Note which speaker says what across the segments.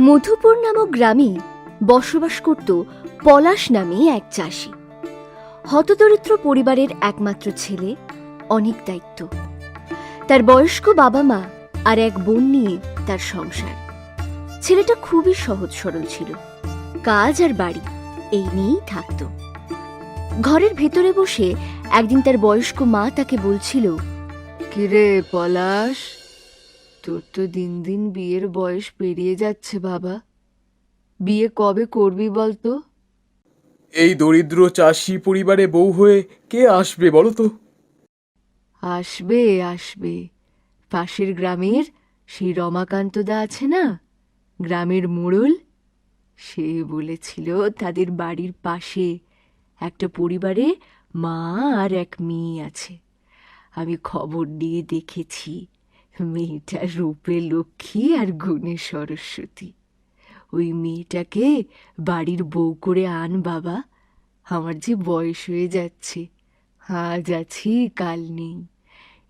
Speaker 1: মধুপুর নামক গ্রামে বসবাস করত পলাশ নামে এক চাষি। হতদরিদ্র পরিবারের একমাত্র ছেলে অনেক দায়িত্ব। তার বয়স্ক বাবা মা আর এক বোন নিয়ে তার সংসার। ছেলেটা খুবই সহজ সরল ছিল। কাজ আর বাড়ি এই নিয়েই থাকত। ঘরের ভেতরে বসে একদিন তার বয়স্ক মা তাকে বলছিল কিরে পলাশ? তোর তো দিন দিন বিয়ের বয়স পেরিয়ে যাচ্ছে বাবা। বিয়ে কবে করবি বলতো?
Speaker 2: এই দরিদ্র চাষি পরিবারে বউ হয়ে কে আসবে বলো তো
Speaker 1: আসবে আসবে। পাশের গ্রামের সেই রমাকান্ত দা আছে না? গ্রামের মোড়ল? সে বলেছিল তাদের বাড়ির পাশে একটা পরিবারে মা আর এক মেয়ে আছে। আমি খবর দিয়ে দেখেছি মেয়েটা রূপে লক্ষ্মী আর গুণে সরস্বতী। ওই মেয়েটাকে বাড়ির বউ করে আন বাবা, আমার যে বয়স হয়ে যাচ্ছে, আজ আছি, কাল নেই।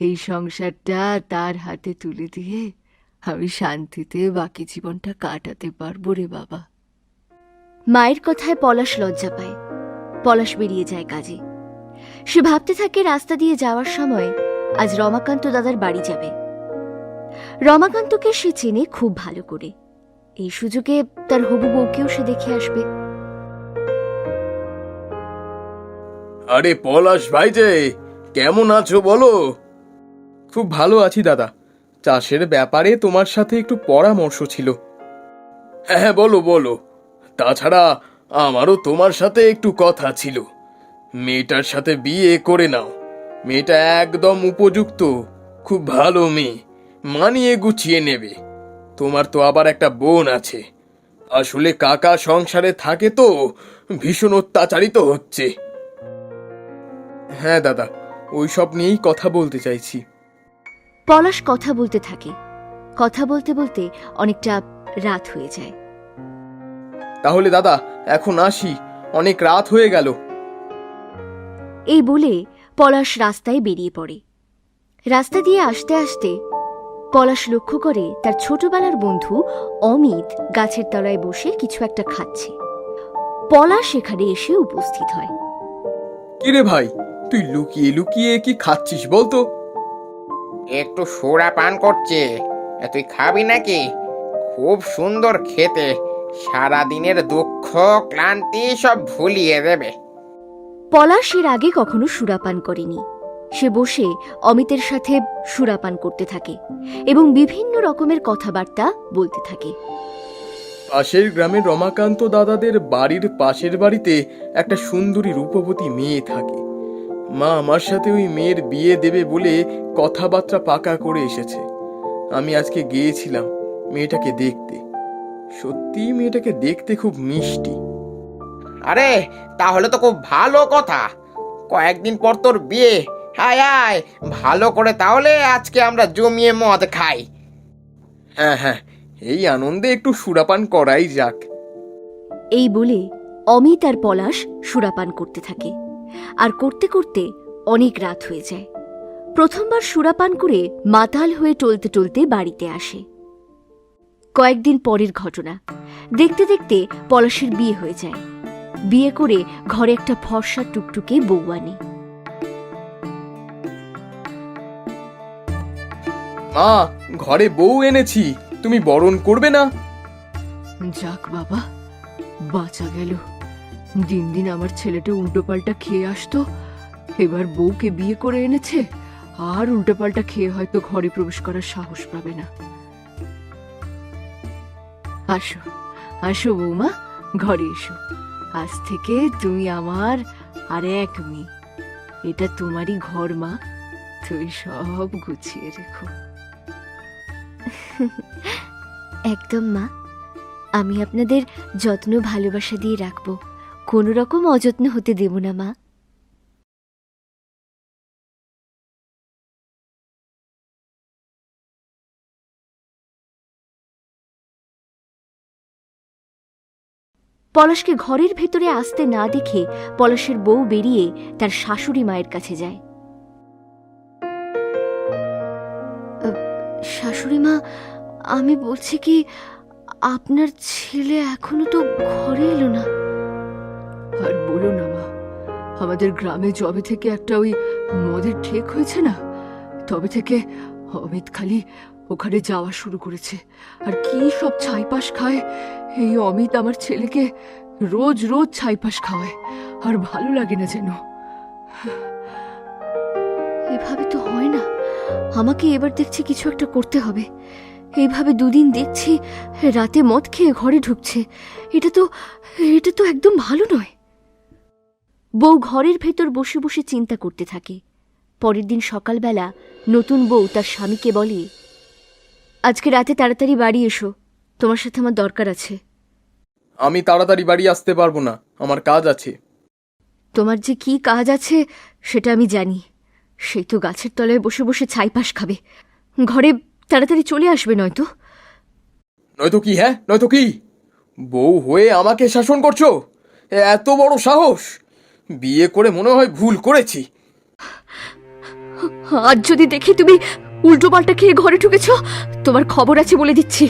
Speaker 1: এই সংসারটা তার হাতে তুলে দিয়ে আমি শান্তিতে বাকি জীবনটা কাটাতে পারব রে বাবা। মায়ের কথায় পলাশ লজ্জা পায়। পলাশ বেরিয়ে যায় কাজে। সে ভাবতে থাকে রাস্তা দিয়ে যাওয়ার সময় আজ রমাকান্ত দাদার বাড়ি যাবে। রমাকান্তকে সে চেনে খুব ভালো করে। এই সুযোগে তার হবু বউকেও সে দেখে আসবে।
Speaker 2: আরে পলাশ ভাই যে কেমন আছো বলো? খুব ভালো আছি দাদা। চাষের ব্যাপারে তোমার সাথে একটু পরামর্শ ছিল। হ্যাঁ হ্যাঁ বলো বলো। তাছাড়া আমারও তোমার সাথে একটু কথা ছিল। মেয়েটার সাথে বিয়ে করে নাও। মেয়েটা একদম উপযুক্ত খুব ভালো মেয়ে মানিয়ে গুছিয়ে নেবে। তোমার তো আবার একটা বোন আছে। আসলে কাকা সংসারে থাকে তো ভীষণ অত্যাচারিত হচ্ছে। হ্যাঁ দাদা ওই সব নিয়েই কথা বলতে চাইছি।
Speaker 1: পলাশ কথা বলতে থাকে। কথা বলতে বলতে অনেকটা রাত হয়ে যায়।
Speaker 2: তাহলে দাদা এখন আসি। অনেক রাত হয়ে গেল।
Speaker 1: এই বলে পলাশ রাস্তায় বেরিয়ে পড়ে। রাস্তা দিয়ে আসতে আসতে পলাশ লক্ষ্য করে তার ছোটবেলার বন্ধু অমিত গাছের তলায় বসে কিছু একটা খাচ্ছে। পলাশ এখানে এসে উপস্থিত হয়।
Speaker 2: কিরে ভাই তুই লুকিয়ে লুকিয়ে কি খাচ্ছিস বলতো?
Speaker 3: একটু সোডা পান করছে। তুই খাবি নাকি? খুব সুন্দর খেতে। সারা দিনের দুঃখ ক্লান্তি সব ভুলিয়ে দেবে।
Speaker 1: পলাশ এর আগে কখনো সুরাপান করেনি। সে বসে অমিতের সাথে সুরাপান করতে থাকে এবং বিভিন্ন রকমের কথাবার্তা বলতে থাকে।
Speaker 2: পাশের গ্রামের রমাকান্ত দাদাদের বাড়ির পাশের বাড়িতে একটা সুন্দরী রূপবতী মেয়ে থাকে। মা আমার সাথে ওই মেয়ের বিয়ে দেবে বলে কথাবার্তা পাকা করে এসেছে। আমি আজকে গিয়েছিলাম মেয়েটাকে দেখতে। সত্যি মেয়েটাকে দেখতে খুব মিষ্টি।
Speaker 3: আরে তাহলে তো খুব ভালো কথা। কয়েকদিন পর তোর বিয়ে। আয় আয় ভালো করে তাহলে আজকে আমরা জমিয়ে মদ খাই।
Speaker 2: হ্যাঁ হ্যাঁ এই আনন্দে একটু সুরাপান করাই যাক।
Speaker 1: এই বলে অমিত আর পলাশ সুরাপান করতে থাকে। আর করতে করতে অনেক রাত হয়ে যায়। প্রথমবার সুরাপান করে মাতাল হয়ে টলতে টলতে বাড়িতে আসে। কয়েকদিন পরের ঘটনা। দেখতে দেখতে পলাশের বিয়ে হয়ে যায়। বিয়ে করে ঘরে একটা ফর্সা টুকটুকে বউ আনে।
Speaker 2: মা ঘরে বউ এনেছি তুমি বরণ করবে না?
Speaker 1: যাক বাবা বাঁচা গেল। দিন দিন আমার ছেলেটা উল্টোপাল্টা খেয়ে আসতো এবার বউকে বিয়ে করে এনেছে আর উল্টোপাল্টা খেয়ে হয়তো ঘরে প্রবেশ করার সাহস পাবে না। আসো আসো বৌমা ঘরে এসো। আজ থেকে তুমি আমার আর এক মেয়ে। এটা তোমারই ঘর, মা। তুই সব গুছিয়ে রেখো। একদম, মা। আমি আপনাদের যত্ন ভালোবাসা দিয়ে রাখব। কোনো রকম অযত্ন হতে দেব না, মা। পলাশকে ঘরের ভেতরে আসতে না দেখে পলাশের বউ বেরিয়ে তার শাশুড়ি মায়ের কাছে যায়। শাশুড়ি মা আমি বলছি কি আপনার ছেলে এখনও তো ঘরে এলো না। আর বলো না মা আমাদের গ্রামে জবে থেকে একটা ওই মদের ঠেক হয়েছে না তবে থেকে অমিত খালি ওখানে যাওয়া শুরু করেছে। আর কি সব ছাইপাশ খায়? এই অমিত আমার ছেলেকে রোজ রোজ ছাইপাশ খাওয়ায়। আর ভালো লাগে না যেন। এভাবে তো হয় না। আমাকে এবার দেখছি কিছু একটা করতে হবে। এইভাবে দুদিন দেখছি রাতে মদ খেয়ে ঘরে ঢুকছে। এটা তো এটা তো একদম ভালো নয়। বউ ঘরের ভেতর বসে বসে চিন্তা করতে থাকে। পরের দিন সকালবেলা নতুন বউ তার স্বামীকে বলে আজকে রাতে তাড়াতাড়ি বাড়ি এসো। তোমার সাথে আমার দরকার আছে।
Speaker 2: আমি তাড়াতাড়ি বাড়ি আসতে পারব না। আমার কাজ আছে।
Speaker 1: তোমার যে কি কাজ আছে সেটা আমি জানি। সেই তো গাছের তলায় বসে বসে ছাইপাশ খাবে। ঘরে তাড়াতাড়ি চলে আসবে নয়তো।
Speaker 2: নয়তো কি হ্যাঁ? নয়তো কি? বউ হয়ে আমাকে শাসন করছ? এত বড় সাহস! বিয়ে করে মনে হয় ভুল করেছি।
Speaker 1: আজ যদি দেখি তুমি উল্টো পাল্টা খেয়ে ঘরে ঢুকেছ? তোমার খবর আছে বলে দিচ্ছি।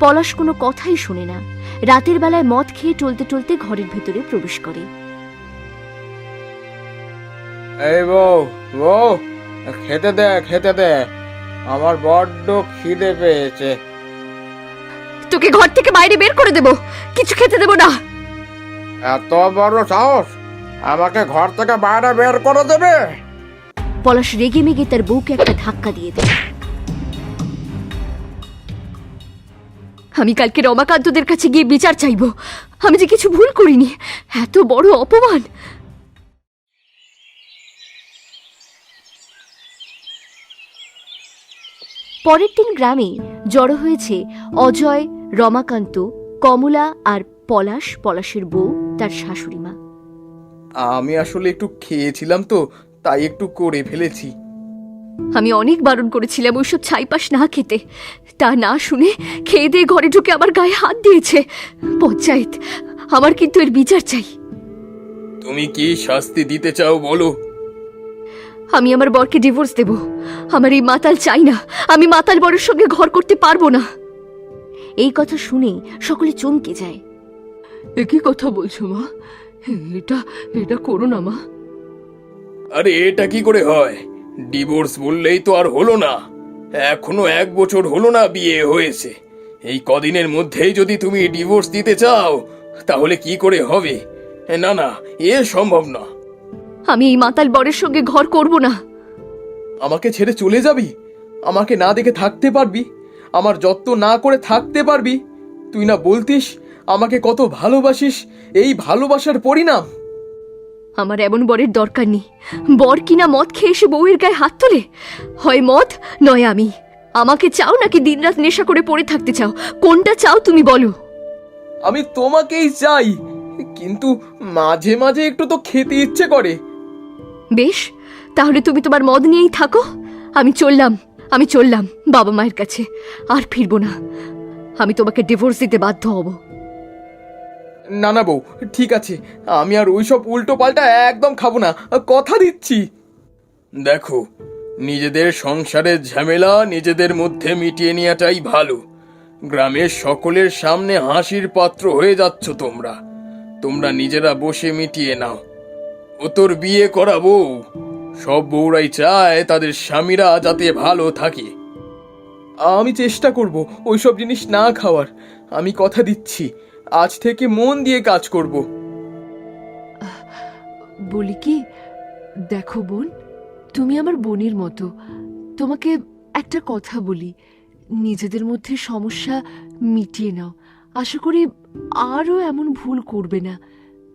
Speaker 1: পলাশ কোনো কথাই শোনে না। রাতের বেলায় মদ খেয়ে টলতে টলতে ঘরের ভেতরে প্রবেশ করে।
Speaker 3: এই বউ বউ খেতে দে খেতে দে। আমার বড্ড খিদে পেয়েছে।
Speaker 1: তোকে ঘর থেকে বাইরে বের করে দেব। কিছু খেতে দেব না।
Speaker 3: এত বড় সাহস! আমাকে ঘর থেকে বাইরে বের করে দেবে?
Speaker 1: পলাশ রেগে মেগে তার বউকে একটা ধাক্কা দিয়ে দেয়। আমি কালকে রমাকান্তদের কাছে গিয়ে বিচার চাইব। আমি যে কিছু ভুল করিনি, এত বড় অপমান। পরের দিন গ্রামে জড়ো হয়েছে অজয়, রমাকান্ত, কমলা আর পলাশ, পলাশের বউ, তার শাশুড়ি মা।
Speaker 2: আমি আসলে একটু খেয়েছিলাম তো তাই একটু করে ফেলেছি।
Speaker 1: আমি অনেক বারণ করেছিলাম ওইসব ছাইপাশ না খেতে। তা না শুনে খেয়ে দিয়ে ঘরে ঢুকে আমার গায়ে হাত দিয়েছে। পঞ্চায়েত আমার কিন্তু এর বিচার চাই।
Speaker 2: তুমি কি শাস্তি দিতে চাও বলো?
Speaker 1: আমি আমার বরকে ডিভোর্স দেব। আমার এই মাতাল চাই না। আমি মাতাল বরের সঙ্গে ঘর করতে পারব না। এই কথা শুনে সকলে চমকে যায়। কি কথা বলছো মা? এটা এটা করো না মা।
Speaker 2: আরে এটা কি করে হয়? ডিভোর্স বললেই তো আর হলো না। এখনও এক বছর হলো না বিয়ে হয়েছে। এই কদিনের মধ্যেই যদি তুমি ডিভোর্স দিতে চাও তাহলে কি করে হবে? না না এ সম্ভব না।
Speaker 1: আমি এই মাতাল বরের সঙ্গে ঘর করব না।
Speaker 2: আমাকে ছেড়ে চলে যাবি? আমাকে না দেখে থাকতে পারবি? আমার যত্ন না করে থাকতে পারবি? তুই না বলতিস আমাকে কত ভালোবাসিস? এই ভালোবাসার পরিণাম।
Speaker 1: আমার এমন বরের দরকার নেই। বর কিনা মদ খেয়ে এসে বউয়ের গায়ে হাত তোলে? হয় মদ নয় আমি। আমাকে চাও নাকি দিনরাত নেশা করে পড়ে থাকতে চাও? কোনটা চাও তুমি বলো।
Speaker 2: আমি তোমাকেই চাই কিন্তু মাঝে মাঝে একটু তো খেতে ইচ্ছে করে।
Speaker 1: বেশ তাহলে তুমি তোমার মদ নিয়েই থাকো। আমি চললাম আমি চললাম বাবা মায়ের কাছে। আর ফিরবো না। আমি তোমাকে ডিভোর্স দিতে বাধ্য হব।
Speaker 2: না না বউ ঠিক আছে। আমি আর ওইসব উল্টো পাল্টা একদম খাব না। কথা দিচ্ছি। দেখো নিজেদের সংসারের ঝামেলা নিজেদের মধ্যে মিটিয়ে নেওয়াটাই ভালো। গ্রামের সকলের সামনে হাসির পাত্র হয়ে যাচ্ছ তোমরা। তোমরা নিজেরা বসে মিটিয়ে নাও। ও তোর বিয়ে করা বউ। সব বউরাই চায় তাদের স্বামীরা যাতে ভালো থাকে। আমি চেষ্টা করব ওইসব জিনিস না খাওয়ার। আমি কথা দিচ্ছি। আজ থেকে মন দিয়ে কাজ করব।
Speaker 1: বলি কি, দেখো বোন, তুমি আমার বোনের মতো। তোমাকে একটা কথা বলি, নিজেদের মধ্যে সমস্যা মিটিয়ে নাও। আশা করি আরও এমন ভুল করবে না।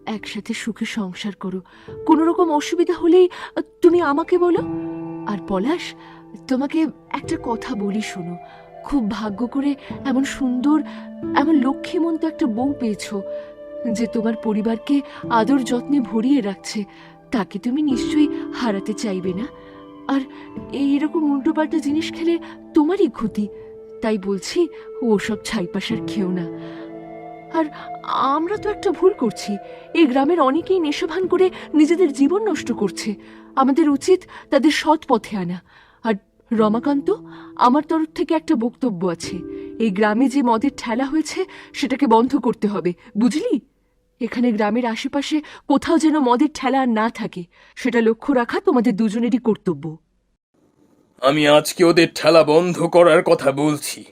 Speaker 1: একসাথে সুখে সংসার করো। কোনো রকম অসুবিধা হলেই তুমি আমাকে বলো। আর পলাশ, তোমাকে একটা কথা বলি শোনো। খুব ভাগ্য করে এমন সুন্দর, এমন লক্ষ্মীমন্ত একটা বউ পেয়েছ যে তোমার পরিবারকে আদর যত্নে ভরিয়ে রাখছে। তাকে তুমি নিশ্চয়ই হারাতে চাইবে না। আর এই এইরকম উল্টোপাল্টা জিনিস খেলে তোমারই ক্ষতি। তাই বলছি, ওসব ছাইপাশার খেও না। আর আমরা তো একটা ভুল করছি। এই গ্রামের অনেকেই নেশাভান করে নিজেদের জীবন নষ্ট করছে। আমাদের উচিত তাদের সৎ পথে আনা। আর রমাকান্ত, আমার তরফ থেকে একটা বক্তব্য আছে। এই গ্রামে যে মদের ঠেলা হয়েছে, সেটাকে বন্ধ করতে হবে, বুঝলি? এখানে গ্রামের আশেপাশে কোথাও যেন মদের ঠেলা না থাকে, সেটা লক্ষ্য রাখা তোমাদের দুজনেরই কর্তব্য।
Speaker 2: আমি আজকে ওদের ঠেলা বন্ধ করার কথা বলছি,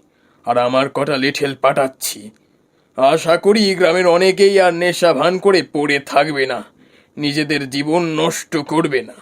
Speaker 2: আর আমার কটা লেঠেল পাঠাচ্ছি। আশা করি গ্রামের অনেকেই আর নেশা ভান করে পড়ে থাকবে না, নিজেদের জীবন নষ্ট করবে না।